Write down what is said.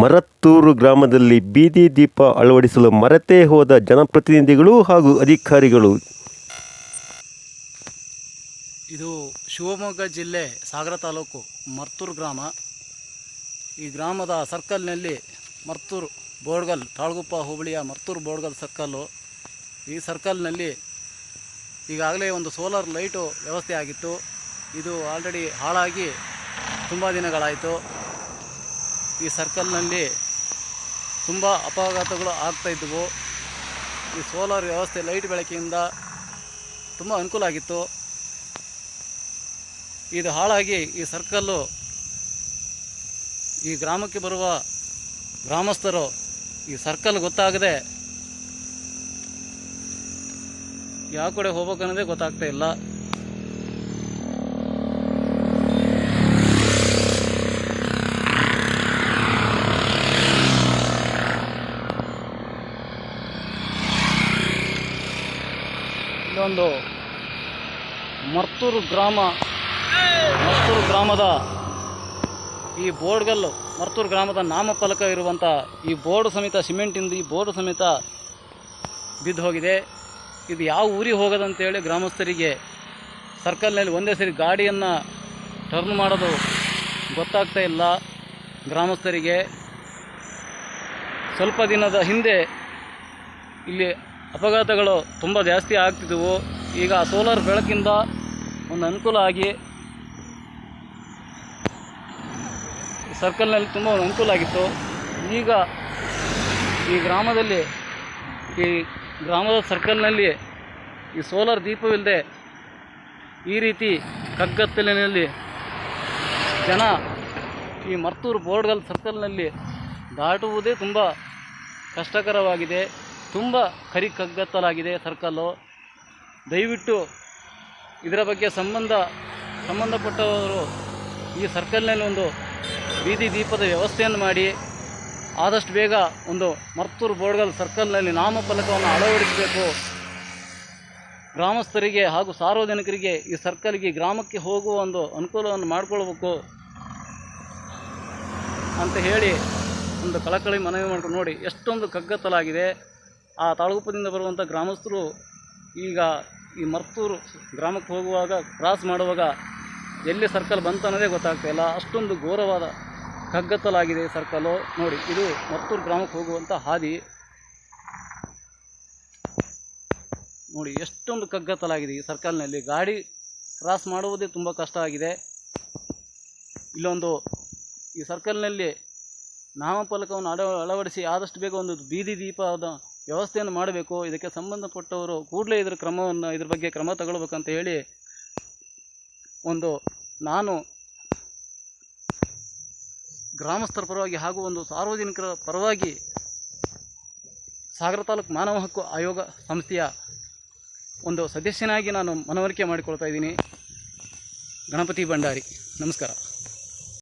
ಮರತ್ತೂರು ಗ್ರಾಮದಲ್ಲಿ ಬೀದಿ ದೀಪ ಅಳವಡಿಸಲು ಮರೆತೇ ಹೋದ ಜನಪ್ರತಿನಿಧಿಗಳು ಹಾಗೂ ಅಧಿಕಾರಿಗಳು. ಇದು ಶಿವಮೊಗ್ಗ ಜಿಲ್ಲೆ ಸಾಗರ ತಾಲೂಕು ಮರ್ತೂರು ಗ್ರಾಮ. ಈ ಗ್ರಾಮದ ಸರ್ಕಲ್ನಲ್ಲಿ ಮರ್ತೂರು ಬೋರ್ಗಲ್ ತಾಳ್ಗುಪ್ಪ ಹೋಬಳಿಯ ಮರ್ತೂರು ಬೋರ್ಗಲ್ ಸರ್ಕಲ್ಲು. ಈ ಸರ್ಕಲ್ನಲ್ಲಿ ಈಗಾಗಲೇ ಒಂದು ಸೋಲಾರ್ ಲೈಟು ವ್ಯವಸ್ಥೆ ಆಗಿತ್ತು. ಇದು ಆಲ್ರೆಡಿ ಹಾಳಾಗಿ ತುಂಬ ದಿನಗಳಾಯಿತು. ಈ ಸರ್ಕಲ್ನಲ್ಲಿ ತುಂಬ ಅಪಘಾತಗಳು ಆಗ್ತಾಯಿದ್ದವು ಈ ಸೋಲಾರ್ ವ್ಯವಸ್ಥೆ, ಲೈಟ್ ಬೆಳಕಿಯಿಂದ ತುಂಬ ಅನುಕೂಲ ಆಗಿತ್ತು. ಇದು ಹಾಳಾಗಿ ಈ ಸರ್ಕಲ್ಲು ಈ ಗ್ರಾಮಕ್ಕೆ ಬರುವ ಗ್ರಾಮಸ್ಥರು ಈ ಸರ್ಕಲ್ ಗೊತ್ತಾಗದೆ ಯಾವ ಕಡೆ ಹೋಗ್ಬೇಕನ್ನೋದೇ ಗೊತ್ತಾಗ್ತಾ ಇಲ್ಲ. ಇಲ್ಲೊಂದು ಮರ್ತೂರು ಗ್ರಾಮ, ಮರ್ತೂರು ಗ್ರಾಮದ ಈ ಬೋರ್ಡ್ಗಲ್ಲು, ಮರ್ತೂರು ಗ್ರಾಮದ ನಾಮಫಲಕ ಇರುವಂಥ ಈ ಬೋರ್ಡ್ ಸಮೇತ, ಸಿಮೆಂಟಿಂದ ಈ ಬೋರ್ಡ್ ಸಮೇತ ಬಿದ್ದು ಹೋಗಿದೆ. ಇದು ಯಾವ ಊರಿಗೆ ಹೋಗೋದಂತೇಳಿ ಗ್ರಾಮಸ್ಥರಿಗೆ ಸರ್ಕಲ್ನಲ್ಲಿ ಒಂದೇ ಸರಿ ಗಾಡಿಯನ್ನು ಟರ್ನ್ ಮಾಡೋದು ಗೊತ್ತಾಗ್ತಾ ಇಲ್ಲ. ಗ್ರಾಮಸ್ಥರಿಗೆ ಸ್ವಲ್ಪ ದಿನದ ಹಿಂದೆ ಇಲ್ಲಿ ಅಪಘಾತಗಳು ತುಂಬ ಜಾಸ್ತಿ ಆಗ್ತಿದ್ದವು ಈಗ ಸೋಲಾರ್ ಬೆಳಕಿಂದ ಒಂದು ಅನುಕೂಲ ಆಗಿ ಸರ್ಕಲ್ನಲ್ಲಿ ತುಂಬ ಒಂದು ಅನುಕೂಲ ಆಗಿತ್ತು. ಈಗ ಈ ಗ್ರಾಮದಲ್ಲಿ, ಈ ಗ್ರಾಮದ ಸರ್ಕಲ್ನಲ್ಲಿ ಈ ಸೋಲಾರ್ ದೀಪವಿಲ್ಲದೆ ಈ ರೀತಿ ಕಗ್ಗತ್ತಲಿನಲ್ಲಿ ಜನ ಈ ಮರ್ತೂರು ಬೋರ್ಡ್ಗಲ್ ಸರ್ಕಲ್ನಲ್ಲಿ ದಾಟುವುದೇ ತುಂಬ ಕಷ್ಟಕರವಾಗಿದೆ. ತುಂಬ ಕರಿ ಕಗ್ಗತ್ತಲಾಗಿದೆ ಸರ್ಕಲ್ಲು. ದಯವಿಟ್ಟು ಇದರ ಬಗ್ಗೆ ಸಂಬಂಧ, ಸಂಬಂಧಪಟ್ಟವರು ಈ ಸರ್ಕಲ್ನಲ್ಲಿ ಒಂದು ಬೀದಿ ದೀಪದ ವ್ಯವಸ್ಥೆಯನ್ನು ಮಾಡಿ, ಆದಷ್ಟು ಬೇಗ ಒಂದು ಮರ್ತೂರು ಬೋರ್ಡ್ಗಲ್ ಸರ್ಕಲ್ನಲ್ಲಿ ನಾಮಫಲಕವನ್ನು ಅಳವಡಿಸಬೇಕು. ಗ್ರಾಮಸ್ಥರಿಗೆ ಹಾಗೂ ಸಾರ್ವಜನಿಕರಿಗೆ ಈ ಸರ್ಕಲ್ಗೆ ಗ್ರಾಮಕ್ಕೆ ಹೋಗುವ ಒಂದು ಅನುಕೂಲವನ್ನು ಮಾಡಿಕೊಳ್ಬೇಕು ಅಂತ ಹೇಳಿ ಒಂದು ಕಳಕಳಿ ಮನವಿ ಮಾಡ್ಕೊಂಡು ನೋಡಿ, ಎಷ್ಟೊಂದು ಕಗ್ಗತ್ತಲಾಗಿದೆ. ಆ ತಾಳಗುಪ್ಪದಿಂದ ಬರುವಂಥ ಗ್ರಾಮಸ್ಥರು ಈಗ ಈ ಮರ್ತೂರು ಗ್ರಾಮಕ್ಕೆ ಹೋಗುವಾಗ ಕ್ರಾಸ್ ಮಾಡುವಾಗ ಎಲ್ಲಿ ಸರ್ಕಲ್ ಬಂತು ಅನ್ನೋದೇ ಗೊತ್ತಾಗ್ತಾ ಇಲ್ಲ. ಅಷ್ಟೊಂದು ಘೋರವಾದ ಕಗ್ಗತ್ತಲಾಗಿದೆ ಸರ್ಕಲ್ಲು ನೋಡಿ, ಇದು ಮರ್ತೂರು ಗ್ರಾಮಕ್ಕೆ ಹೋಗುವಂಥ ಹಾದಿ. ನೋಡಿ, ಎಷ್ಟೊಂದು ಕಗ್ಗತ್ತಲಾಗಿದೆ ಈ ಸರ್ಕಲ್ನಲ್ಲಿ ಗಾಡಿ ಕ್ರಾಸ್ ಮಾಡುವುದೇ ತುಂಬ ಕಷ್ಟ ಆಗಿದೆ. ಇಲ್ಲೊಂದು ಈ ಸರ್ಕಲ್ನಲ್ಲಿ ನಾಮಫಲಕವನ್ನು ಅಳ, ಅಳವಡಿಸಿ ಆದಷ್ಟು ಬೇಗ ಒಂದು ಬೀದಿ ದೀಪದ ವ್ಯವಸ್ಥೆಯನ್ನು ಮಾಡಬೇಕು. ಇದಕ್ಕೆ ಸಂಬಂಧಪಟ್ಟವರು ಕೂಡಲೇ ಇದರ ಕ್ರಮವನ್ನು, ಇದ್ರ ಬಗ್ಗೆ ಕ್ರಮ ತಗೊಳ್ಬೇಕಂತ ಹೇಳಿ ಒಂದು ನಾನು ಗ್ರಾಮಸ್ಥರ ಪರವಾಗಿ ಹಾಗೂ ಒಂದು ಸಾರ್ವಜನಿಕರ ಪರವಾಗಿ ಸಾಗರ ತಾಲೂಕು ಮಾನವ ಹಕ್ಕು ಆಯೋಗ ಸಂಸ್ಥೆಯ ಒಂದು ಸದಸ್ಯನಾಗಿ ನಾನು ಮನವರಿಕೆ ಮಾಡಿಕೊಳ್ತಾ ಇದ್ದೀನಿ. ಗಣಪತಿ ಭಂಡಾರಿ, ನಮಸ್ಕಾರ.